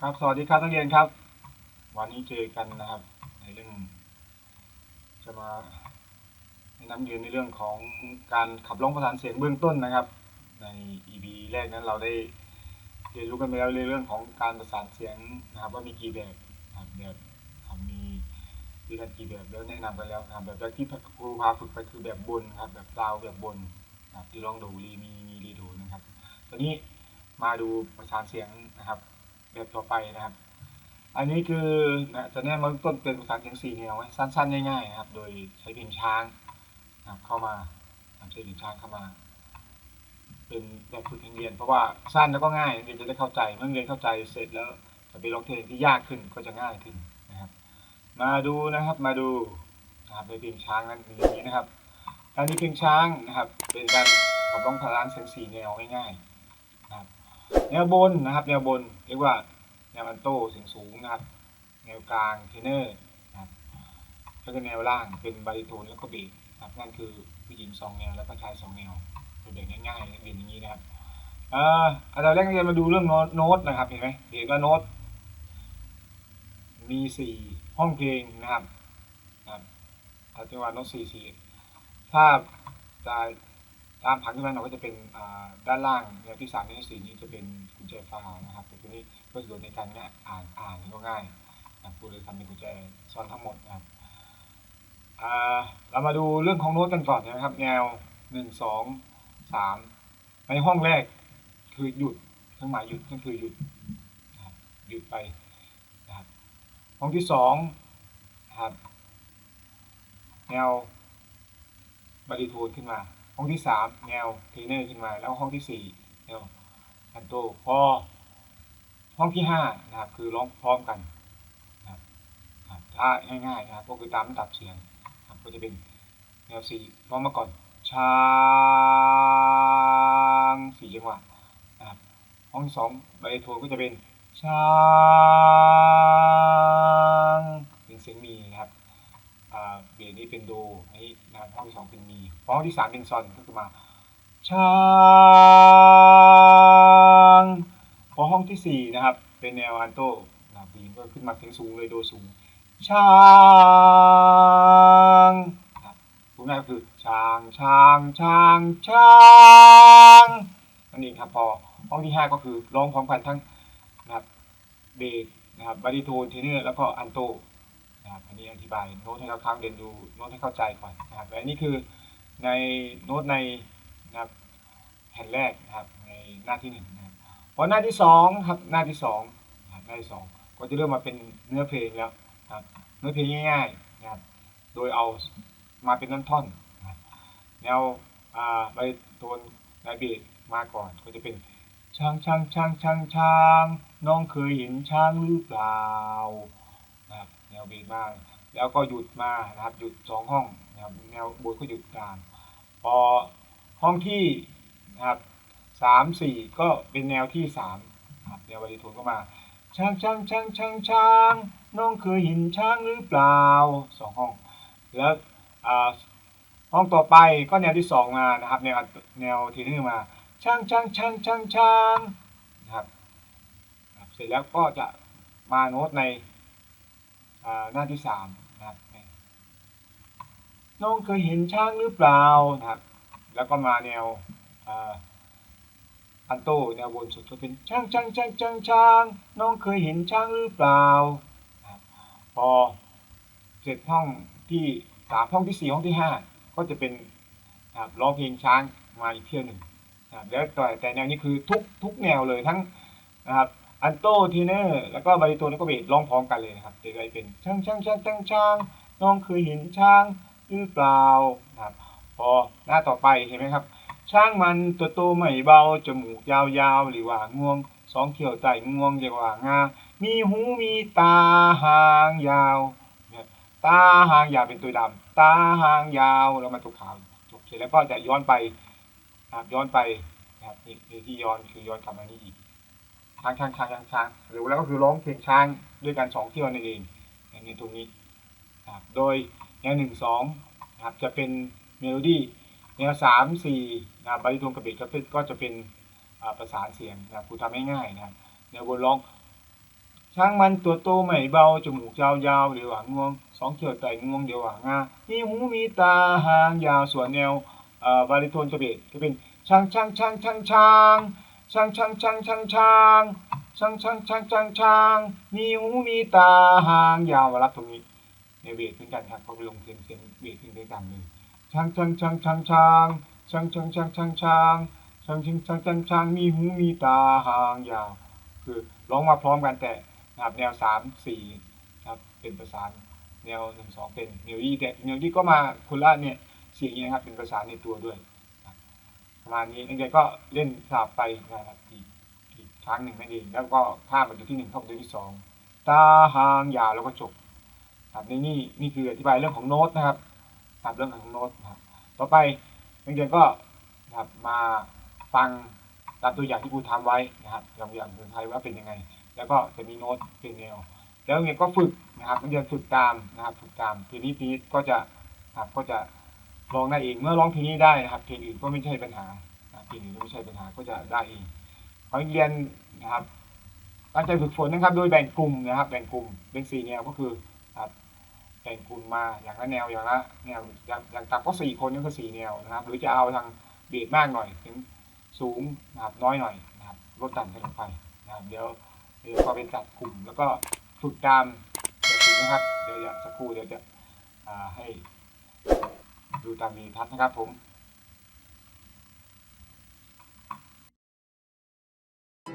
ครับ สวัสดีครับนักเรียนครับ วันนี้เจอกันนะครับ ในเรื่อง จะมาแนะนำเรียนในเรื่องของการขับร้องประสานเสียงเบื้องต้นนะครับ ใน EP แรกนั้นเราได้เรียนรู้กันไปแล้วในเรื่องของการประสานเสียงนะครับ ว่ามีกี่แบบแบบครับมีมีกันกี่แบบแล้วแนะนำกันแล้วนะครับแบบแรกที่ครูพาฝึกไปคือแบบบนครับ แบบดาวแบบบนนะครับที่ลองดูรีมีมีรีดูนะครับตอนนี้มาดูประสานเสียงนะครับ แบบต่อไปนะครับ อันนี้คือนะจะแนะนำเบื้องต้นเป็นประสาเสียงสี่แนวไว้สั้นๆง่ายๆนะครับ โดยใช้เพลงช้างนะครับเข้ามาใช้เพลงช้างเข้ามา เป็นแบบฝึกนักเรียน เพราะว่าสั้นแล้วก็ง่ายเรียนจะได้เข้าใจเมื่อเรียนเข้าใจเสร็จแล้วจะไปร้องเพลงที่ยากขึ้นก็จะง่ายขึ้นนะครับ มาดูนะครับมาดูนะครับในเพลงช้างนั้นมีอย่างนี้นะครับอันนี้เพลงช้างนะครับ เป็นการขับร้องประสานเสียงสี่แนวง่ายๆนะครับแนวบนนะครับ แนวบนเรียกว่า แนวอันโต้เสียงสูงนะครับ แนวกลางเทเนอร์นะครับแล้วก็แนวล่างเป็นบาริโทนแล้วก็เบสครับนั่นคือผู้หญิงสองแนวแล้วก็ชายสองแนวเป็นแบบง่ายๆเรียนอย่างนี้นะครับเอ่ออันดับแรกเรามาดูเรื่องโน้ตนะครับเห็นไหมเห็นว่าโน้ตมีสี่ห้องเพลงนะครับนะครับอาจังหวะโน้ตสี่สี่ถ้าจะตามผังขึ้นมาเราก็จะเป็นด้านล่างแนวที่สามแนวที่สี่นี้จะเป็นกุญแจฟ้านะครับแต่ตัวนี้ เพื่อสะดวกในการเนี่ยอ่านอ่านก็ง่ายนะครับกูเลยทำเป็นกุญแจซ้อนทั้งหมดนะครับอ่าเรามาดูเรื่องของโน้ตกันก่อนนะครับ แนวหนึ่งสองสามในห้องแรกคือหยุดเครื่องหมายหยุดก็คือหยุดนะหยุดไปนะครับห้องที่สองนะครับแนวบาริโทนขึ้นมา ห้องที่สามแนวเทเนอร์ขึ้นมา แล้วห้องที่สี่แนวอันโตพอ ห้องที่ห้านะครับ คือร้องพร้อมกันนะครับถ้าง่ายๆนะครับก็คือตามลำดับเสียงก็จะเป็นแนวสี่ร้องมาก่อนช้างสี่จังหวะนะครับห้องสองไบโทนก็จะเป็นช้างเป็นเสียงมีนะครับเบสนี้เป็นโดอันนี้นะครับห้องที่สองเป็นมีห้องที่สามเป็นซอนก็คือมาช้าง พอห้องที่สี่นะครับ เป็นแนวอันโตนะครับบีมก็ขึ้นมาเสียงสูงเลยโดสูง ช้างครับพูดง่ายก็คือช้างช้างช้างช้างนั่นเองครับพอห้องที่ห้าก็คือร้องพร้อมกันทั้งนะครับเบสนะครับบาริโทนเทเนอร์แล้วก็อันโตนะครับอันนี้อธิบายโน้ตให้เราค้างเรียนดูโน้ตให้เข้าใจก่อนนะครับและอันนี้คือในโน้ตในนะครับแผ่นแรกนะครับในหน้าที่หนึ่งนะ พอหน้าที่สองครับหน้าที่สองหน้าที่สองก็จะเริ่มมาเป็นเนื้อเพลงแล้วครับเนื้อเพลงง่ายๆนะครับโดยเอามาเป็นน้ำท่อนนะแนวอ่าใบโทนนายเบสมาก่อนก็จะเป็นช้างช้างช้างช้างช้างน้องเคยเห็นช้างหรือเปล่านะครับแนวเบสมากแล้วก็หยุดมานะครับหยุดสองห้องนะครับแนวบนก็หยุดตามพอห้องที่นะครับ สามสี่ก็เป็นแนวที่สามครับแนวบริโทนก็มาช้างช้างช้างช้างช้างน้องเคยเห็นช้างหรือเปล่าสองห้อง แล้วห้องต่อไปก็แนวที่สองมานะครับแนวแนวทีนี้มาช้างช้างช้างช้างช้างนะครับเสร็จแล้วก็จะมาโน้ตในหน้าที่สามนะครับน้องเคยเห็นช้างหรือเปล่านะครับ แล้วก็มาแนว อันโตแนวบนสุดก็เป็นช้างช้างช้างช้างช้างน้องเคยเห็นช้างหรือเปล่า พอเสร็จห้องที่สามห้องที่สี่ห้องที่ห้าก็จะเป็นร้องเพลงช้างมาอีกเที่ยวหนึ่งแล้วแต่แต่แนวนี้คือทุกทุกแนวเลยทั้งนะครับอันโตทีเนอร์แล้วก็บาริโทนแล้วก็เบสร้องพร้อมกันเลยนะครับจะได้เป็นช้างช้างช้างช้างช้างน้องเคยเห็นช้างหรือเปล่านะครับพอหน้าต่อไปเห็นไหมครับ ช้างมันตัวโตไม่เบา จมูกยาวๆหรือว่างวง สองเขียวไต่งวงเรียกว่างา มีหูมีตาหางยาวเนี่ยตาหางยาวเป็นตัวดำตาหางยาวแล้วมาตัวขาวจบเสร็จแล้วก็จะย้อนไปนะครับย้อนไปนะครับนี่นี่ที่ย้อนคือย้อนกลับมานี่อีกช้างช้างช้างช้างช้างหรือแล้วก็คือร้องเพลงช้างด้วยกันสองเที่ยวนั่นเองอย่างนี้ตรงนี้นะครับโดยแนวหนึ่งสองนะครับจะเป็นเมโลดี้ แนวสามสี่นะบาริโทนกับเบสก็เป็นก็จะเป็นประสานเสียงนะครูทำง่ายๆนะครับแนวบนร้องช้างมันตัวโตไม่เบาจมูกยาวๆเดี๋ยวหางงวงสองเขียวไต่งวงเดี๋ยวหางงามีหูมีตาหางยาวส่วนแนวบาริโทนจะเบสจะเป็นช้างช้างช้างช้างช้างช้างช้างช้างช้างช้างช้างช้างช้างช้างช้างมีหูมีตาหางยาวรับตรงนี้ในเบสเหมือนกันครับเขาไปลงเสียงเสียงเบสขึ้นด้วยกันเลย ช้างช้างช้างช้างช้างช้างช้างช้างช้างช้างช้างช้างช้างช้างช้างมีหูมีตาหางยาวคือร้องมาพร้อมกันแต่นะครับแนวสามสี่ครับเป็นประสานแนวหนึ่งสองเป็นเมโลดี้แต่เมโลดี้ก็มาคนละเนี่ยเสียงนี้นะครับเป็นประสานในตัวด้วยประมาณนี้นักเรียนก็เล่นสาบไปนะครับอีกอีกครั้งหนึ่งไม่ดีแล้วก็ข้ามไปตัวที่หนึ่งเข้าไปตัวที่สองตาหางยาวแล้วก็จบครับในนี่นี่คืออธิบายเรื่องของโน้ตนะครับ ครับเรื่องของโน้ตนะครับต่อไปนักเรียนก็นะครับมาฟังตามตัวอย่างที่ครูทำไว้นะครับอย่างอย่างภาษาไทยว่าเป็นยังไง แล้วก็จะมีโน้ตเป็นแนวแล้วเนี่ยก็ฝึกนะครับนักเรียนฝึกตามนะครับฝึกตามทีนี้ทีนี้ก็จะครับก็จะร้องได้เองเมื่อร้องเพลงนี้ได้นะครับเพลงอื่นก็ไม่ใช่ปัญหาเพลงอื่นก็ไม่ใช่ปัญหาก็จะได้เองขอเรียนนะครับตั้งใจฝึกฝนนะครับ โดยแบ่งกลุ่มนะครับ แบ่งกลุ่มเป็นสี่แนวก็คือ แบ่งกลุ่มาอย่างละแนวอย่างละแนวอย่างอย่างต่ำก็สี่คนนี่ก็สี่แนวนะครับ หรือจะเอาทางเบียดมากหน่อยถึงสูงนะครับน้อยหน่อยนะครับลดต่ำกันลงไปนะครับเดี๋ยวเดี๋ยวพอเป็นจัดกลุ่ม แล้วก็ฝึกตามเดี๋ยวฝึกนะครับ เดี๋ยวจะสักครู่เดี๋ยวจะให้ดูตามมีทัศน์นะครับผม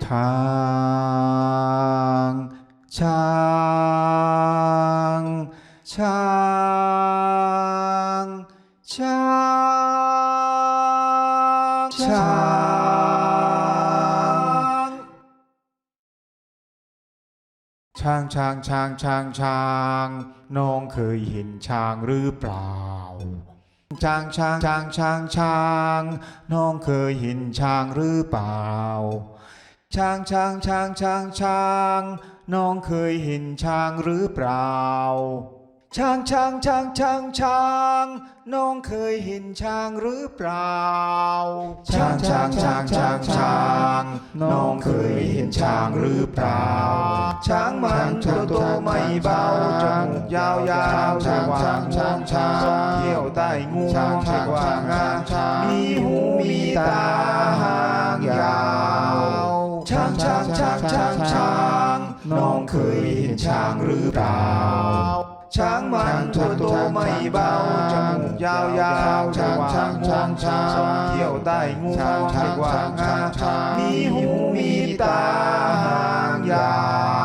ทางช้า ช้างช้างช้างช้างช้างช้างน้องเคยเห็นช้างหรือเปล่าช้างช้างช้างช้างช้างน้องเคยเห็นช้างหรือเปล่าช้างช้างช้างช้างช้างน้องเคยเห็นช้างหรือเปล่า ช้างช้างช้างช้างช้างน้องเคยเห็นช้างหรือเปล่า ช้างช้างช้างช้างช้างน้องเคยเห็นช้างหรือเปล่า ช้างมันตัวโตไม่เบาจมูกยาวยาวช้างช้างช้างช้างเขี้ยวใต้งวงช้างกว่างามีหูมีตาหางยาวช้างช้างช้างช้างช้างน้องเคยเห็นช้างหรือเปล่า ช้างมันตัวโตไม่เบาจมูกยาวยาวช้างช้างช้างช้างเขี้ยวใต้งวงช้างกว่างามีหูมีตาหางยาว